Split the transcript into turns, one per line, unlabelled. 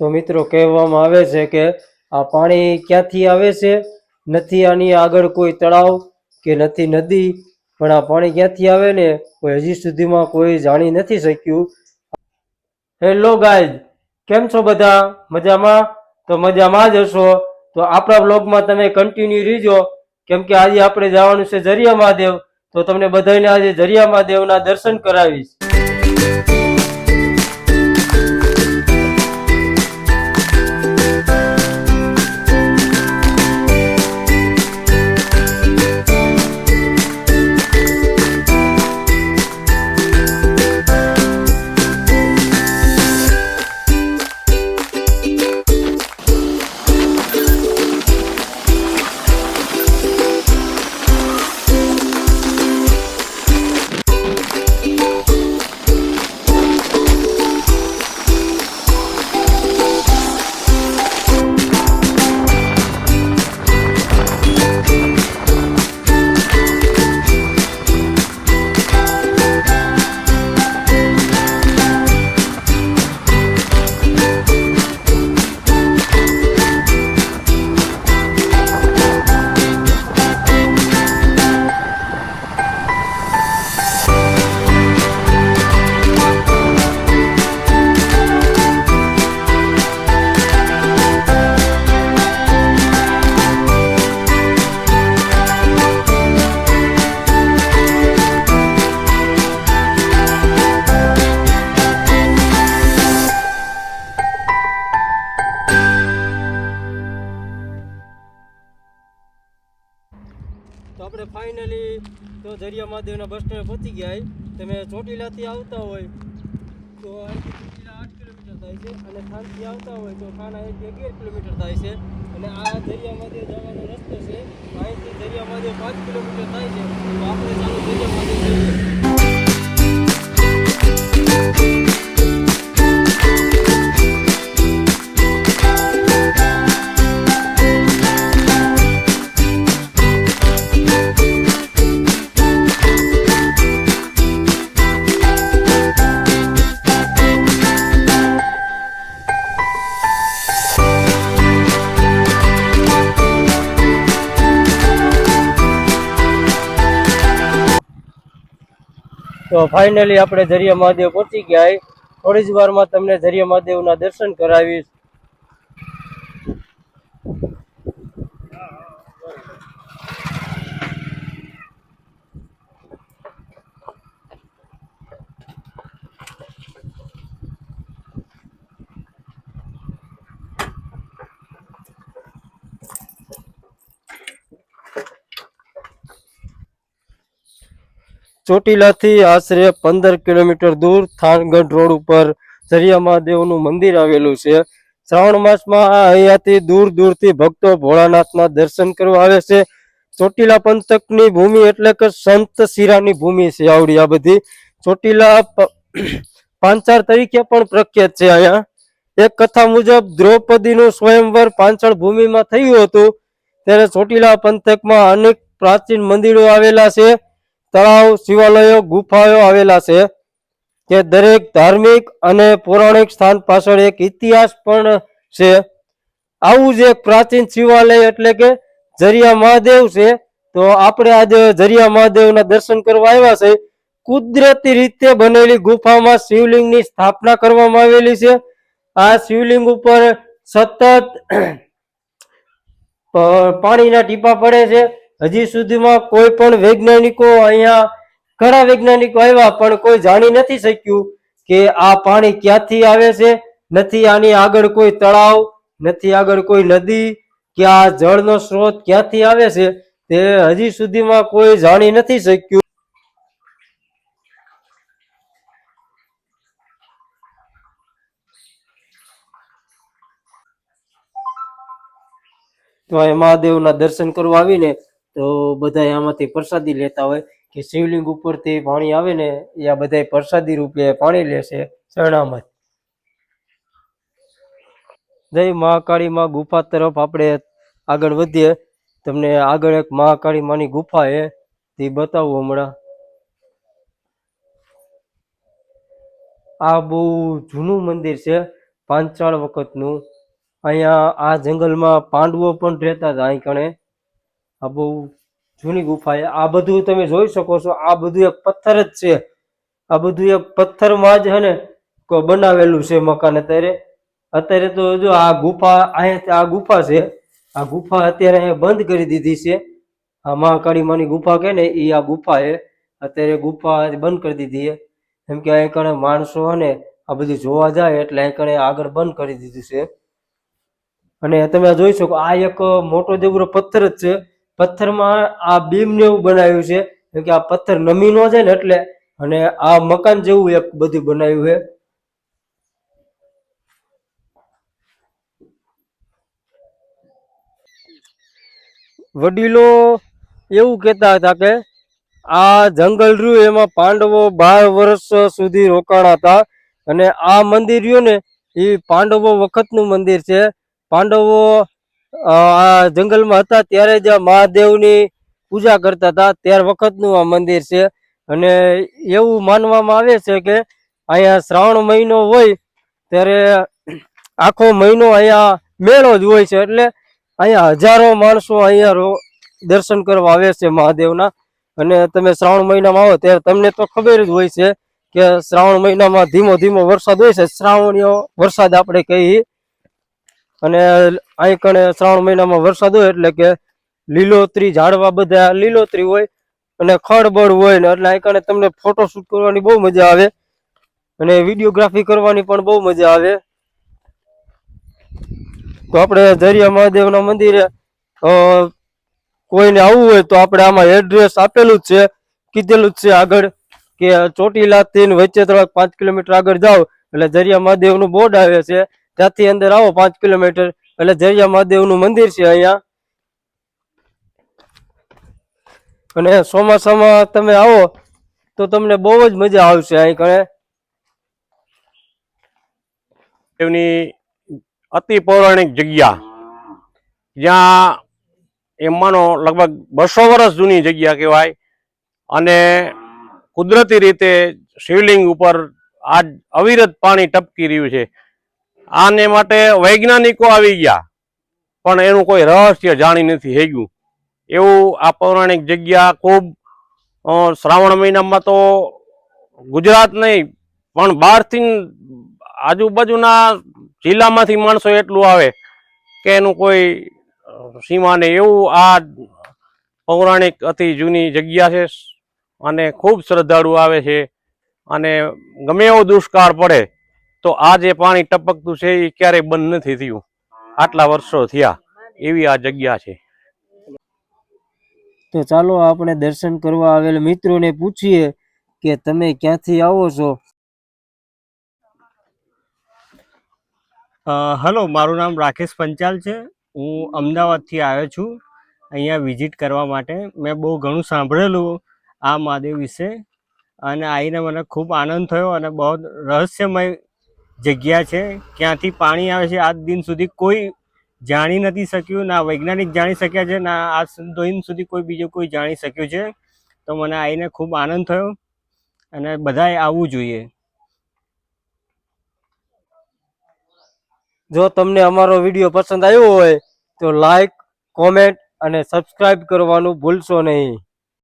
તો મિત્રો કહેવામાં આવે છે કે આ પાણી ક્યાંથી આવે છે? નથી આની આગળ કોઈ તળાવ કે નથી નદી, પણ આ પાણી ક્યાંથી આવે ને? કોઈ હજી સુધીમાં કોઈ જાણી નથી શક્યું. હેલો ગાઈઝ કેમ છો બધા? મજામાં? તો મજામાં જ હશો. તો આપણા બ્લોગમાં તમે કન્ટિન્યુ રહીજો કેમ કે આજે આપણે જવાનું છે જરિયા મહાદેવ. તો તમને બધાને આજે જરિયા મહાદેવના દર્શન કરાવીશ. તો આપણે ફાઇનલી તો દરિયા મહાદેવના બસ સ્ટેન્ડ પહોંચી ગયા તમે ચોટીલાથી આવતા હોય તો ચોટીલા આઠ કિલોમીટર થાય છે અને ખાનથી આવતા હોય તો ખાના એક અગિયાર કિલોમીટર થાય છે. અને આ દરિયા મહાદેવ જવાનો રસ્તો છે. અહીંથી દરિયા મહાદેવ પાંચ કિલોમીટર થાય છે. તો આપણે ચાલુ દરિયા મહાદેવ જઈએ. તો ફાઇનલી આપણે દરિયા મહાદેવ પહોંચી ગયા થોડી જ વારમાં તમને દરિયા મહાદેવના દર્શન કરાવીશ. ચોટીલાથી આશરે પંદર કિલોમીટર દૂર થાનગઢ રોડ ઉપર જરિયા મહાદેવનું મંદિર આવેલું છે. શ્રાવણ માસમાં અહીંયાથી દૂર દૂરથી ભક્તો ભોળાનાથના દર્શન કરવા આવે છે. ચોટીલા પંથકની ભૂમિ એટલે કે સંત શિરાની ભૂમિ છે આવડી આ બધી. ચોટીલા પાંચાળ તરીકે પણ પ્રખ્યાત છે અહીંયા. એક કથા મુજબ દ્રૌપદીનું સ્વયંવર પાંચાળ ભૂમિમાં થયું હતું. ત્યારે ચોટીલા પંથકમાં અનેક પ્રાચીન મંદિરો આવેલા છે. તળાવ, શિવાલયો, ગુફાઓ આવેલા છે કે દરેક ધાર્મિક અને પૌરાણિક સ્થાન પાછળ એક ઇતિહાસ પણ છે. આવું જ એક પ્રાચીન શિવાલય એટલે કે જરિયા મહાદેવ છે. તો આપણે આજે જરિયા મહાદેવના દર્શન કરવા આવ્યા છે. કુદરતી રીતે બનેલી ગુફામાં શિવલિંગની સ્થાપના કરવામાં આવેલી છે. આ શિવલિંગ ઉપર સતત પાણીના ટીપા પડે છે. હજી સુધીમાં કોઈ પણ વૈજ્ઞાનિકો અહીંયા, ઘણા વૈજ્ઞાનિકો આવ્યા, પણ કોઈ જાણી નથી શક્યું કે આ પાણી ક્યાંથી આવે છે. નથી આની આગળ કોઈ તળાવ, નથી આગળ કોઈ નદી, કે આ જળનો સ્ત્રોત ક્યાંથી આવે છે તે હજી સુધીમાં કોઈ જાણી નથી શક્યું. તો મહાદેવના દર્શન કરવા આવીને તો બધા આમાંથી પ્રસાદી લેતા હોય કે શિવલિંગ ઉપરથી પાણી આવે ને એ આ બધા પ્રસાદી રૂપે પાણી લેશે શરણામાં જય મહાકાળી માં ગુફા તરફ આપણે આગળ વધીએ. તમને આગળ એક મહાકાળી માની ગુફા એ તે બતાવું હમણાં. આ બહુ જૂનું મંદિર છે પાંચાળ વખતનું. અહીંયા આ જંગલમાં પાંડવો પણ રહેતા હતા અહીં કણે. આ બહુ જૂની ગુફા છે. આ બધું તમે જોઈ શકો છો. આ બધું એક પથ્થર જ છે. આ બધું એક પથ્થરમાં જ હે ને કો- બનાવેલું છે મકાન. અત્યારે અત્યારે તો જો આ ગુફા અહીંયા આ ગુફા છે. આ ગુફા અત્યારે અહીંયા બંધ કરી દીધી છે. આ મહાકાળી માની ગુફા કે ને એ આ ગુફા છે. અત્યારે ગુફા બંધ કરી દીધી છે. કેમ કે અહીં કણે માણસો ને આ બધું જોવા જાય એટલે અહીં કણે આગળ બંધ કરી દીધું છે. અને તમે જોઈ શકો, આ એક મોટો જેવડો પથ્થર જ છે. પથ્થરમાં આ બીમ ને એવું બનાવ્યું છે. કેમ કે આ પથ્થર નમી ન જાય ને એટલે અને આ મકાન જેવું એક બધું બનાવ્યું છે. વડીલો એવું કહેતા હતા કે આ જંગલ રહ્યું એમાં પાંડવો બાર વર્ષ સુધી રોકાણા હતા અને આ મંદિર રહ્યું ને એ પાંડવો વખતનું મંદિર છે. પાંડવો આ જંગલમાં હતા ત્યારે જ મહાદેવની પૂજા કરતા હતા. ત્યાર વખતનું આ મંદિર છે. અને એવું માનવામાં આવે છે કે અહીંયા શ્રાવણ મહિનો હોય ત્યારે આખો મહિનો અહીંયા મેળો જ હોય છે. એટલે અહીંયા હજારો માણસો અહીંયા દર્શન કરવા આવે છે મહાદેવના. અને તમે શ્રાવણ મહિનામાં આવો ત્યારે તમને તો ખબર જ હોય છે કે શ્રાવણ મહિનામાં ધીમો ધીમો વરસાદ હોય છે. શ્રાવણીય વરસાદ આપણે કહીએ અને અહીં કણે શ્રાવણ મહિનામાં વરસાદ હોય એટલે કે લીલોતરી, ઝાડવા બધા લીલોતરી હોય અને ખળબળ હોય ને એટલે અહીં કણે તમને ફોટો શૂટ કરવાની બહુ મજા આવે અને વિડીયોગ્રાફી કરવાની પણ બહુ મજા આવે. તો આપણે જરિયા મહાદેવના મંદિરે કોઈને આવવું હોય તો આપણે આમાં એડ્રેસ આપેલું જ છે, કીધેલું જ છે આગળ કે ચોટીલાથી ને વચ્ચે થોડાક પાંચ કિલોમીટર આગળ જાઓ એટલે જરિયા મહાદેવનું બોર્ડ આવે છે. ત્યાંથી અંદર આવો પાંચ કિલોમીટર. એટલે જરિયા મહાદેવનું મંદિર છે અહીંયા. અને ચોમાસામાં તમે આવો તો તમને બહુ જ મજા આવશે અહીં કણે.
એમની અતિ પૌરાણિક જગ્યા. જ્યાં એમ માનો લગભગ બસો વર્ષ જૂની જગ્યા કહેવાય. અને કુદરતી રીતે શિવલિંગ ઉપર આજ અવિરત પાણી ટપકી રહ્યું છે. આને માટે વૈજ્ઞાનિકો આવી ગયા. પણ એનું કોઈ રહસ્ય જાણી નથી હેગ્યું. એવું આ પૌરાણિક જગ્યા ખૂબ શ્રાવણ મહિનામાં તો ગુજરાત નહીં, પણ બહારથી આજુબાજુના જિલ્લામાંથી માણસો એટલું આવે કે એનું કોઈ સીમા નહીં. એવું આ પૌરાણિક અતિ જૂની જગ્યા છે અને ખૂબ શ્રદ્ધાળુ આવે છે અને ગમે એવો દુષ્કાળ પડે તો આ જે પાણી ટપકતું છે એ ક્યારેય બંધ નથી થયું. આટલા વર્ષો થયા એવી આ જગ્યા છે.
તો ચાલો આપણે દર્શન કરવા આવેલ મિત્રોને પૂછીએ કે તમે ક્યાંથી આવો છો?
હલો મારું નામ રાકેશ પંચાલ છે. હું અમદાવાદથી આવ્યો છું. અહીંયા વિઝિટ કરવા માટે. મેં બહુ ઘણું સાંભળેલું આ મહાદેવ વિશે. અને આવીને મને ખૂબ આનંદ થયો અને બહુ રહસ્યમય જગ્યા છે, ક્યાંથી પાણી આવે છે, આજ દિન સુધી કોઈ જાણી નથી શક્યું, ના વૈજ્ઞાનિક જાણી શક્યા છે, ના આજ દિન સુધી કોઈ બીજું કોઈ જાણી શક્યું છે. તો મને આવીને ખૂબ આનંદ થયો અને બધાએ આવવું જોઈએ.
જો તમને અમારો વીડિયો પસંદ આવ્યો હોય તો લાઈક કોમેન્ટ અને સબસ્ક્રાઈબ કરવાનું ભૂલશો નહીં.